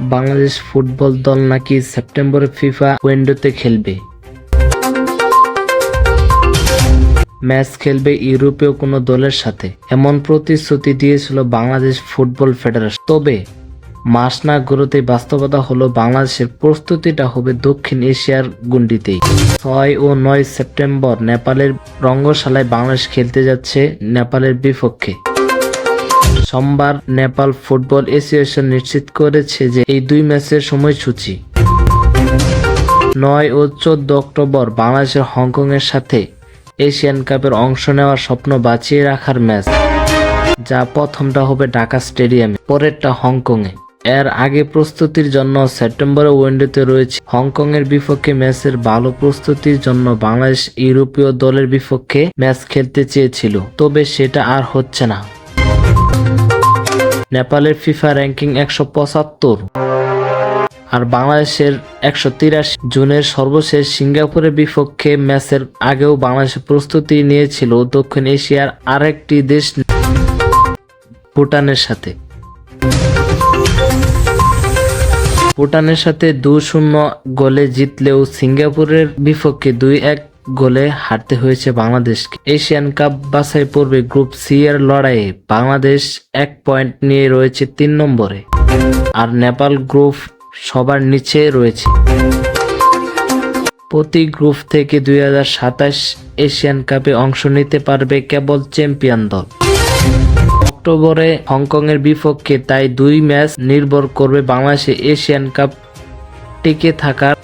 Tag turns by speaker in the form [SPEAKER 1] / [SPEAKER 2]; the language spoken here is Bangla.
[SPEAKER 1] বাংলাদেশ ফুটবল দল নাকি সেপ্টেম্বরে ফিফা উইন্ডোতে খেলবে? ম্যাচ খেলবে ইউরোপীয় কোনো দলের সাথে। এমন প্রতিশ্রুতি দিয়েছিল বাংলাদেশ ফুটবল ফেডারেশন। তবে মাস না গড়তে বাস্তবতা হলো বাংলাদেশের প্রস্তুতিটা হবে দক্ষিণ এশিয়ার গুন্ডিতেই। ছয় ও নয় সেপ্টেম্বর নেপালের রঙ্গশালায় বাংলাদেশ খেলতে যাচ্ছে নেপালের বিপক্ষে। সোমবার নেপাল ফুটবল অ্যাসোসিয়েশন নিশ্চিত করেছে যে এই দুই ম্যাচের সময়সূচি। নয় ও চোদ্দ অক্টোবর বাংলাদেশের হংকং এর সাথে এশিয়ান কাপের অংশ নেওয়ার স্বপ্ন বাঁচিয়ে রাখার ম্যাচ, যা প্রথমটা হবে ঢাকা স্টেডিয়ামে, পরেরটা হংকংয়ে। এর আগে প্রস্তুতির জন্য সেপ্টেম্বরে ওয়েন্ডেতে রয়েছে হংকং এর বিপক্ষে ম্যাচের ভালো প্রস্তুতির জন্য বাংলাদেশ ইউরোপীয় দলের বিপক্ষে ম্যাচ খেলতে চেয়েছিল, তবে সেটা আর হচ্ছে না। নেপালের ফিফা র্যাঙ্কিং একশো পঁচাত্তর। আর বাংলাদেশের একশো তিরাশি জুনের সর্বশেষ সিঙ্গাপুরের বিপক্ষে ম্যাচের আগেও বাংলাদেশের প্রস্তুতি নিয়েছিল দক্ষিণ এশিয়ার আরেকটি দেশ ভুটানের সাথে। ভুটানের সাথে দু শূন্য গোলে জিতলেও সিঙ্গাপুরের বিপক্ষে দুই এক গোলে হারতে হয়েছে বাংলাদেশকে এশিয়ান কাপ বাছাই পূর্বে গ্রুপ সি এর লড়াইয়ে বাংলাদেশ এক পয়েন্ট নিয়ে রয়েছে তিন নম্বরে। আর নেপাল গ্রুপ সবার নিচে রয়েছে। প্রতি গ্রুপ থেকে দুই হাজার সাতাশ এশিয়ান কাপে অংশ নিতে পারবে কেবল চ্যাম্পিয়ন দল। অক্টোবরে হংকং এর বিপক্ষে তাই দুই ম্যাচ নির্ভর করবে বাংলাদেশে এশিয়ান কাপ টিকে থাকার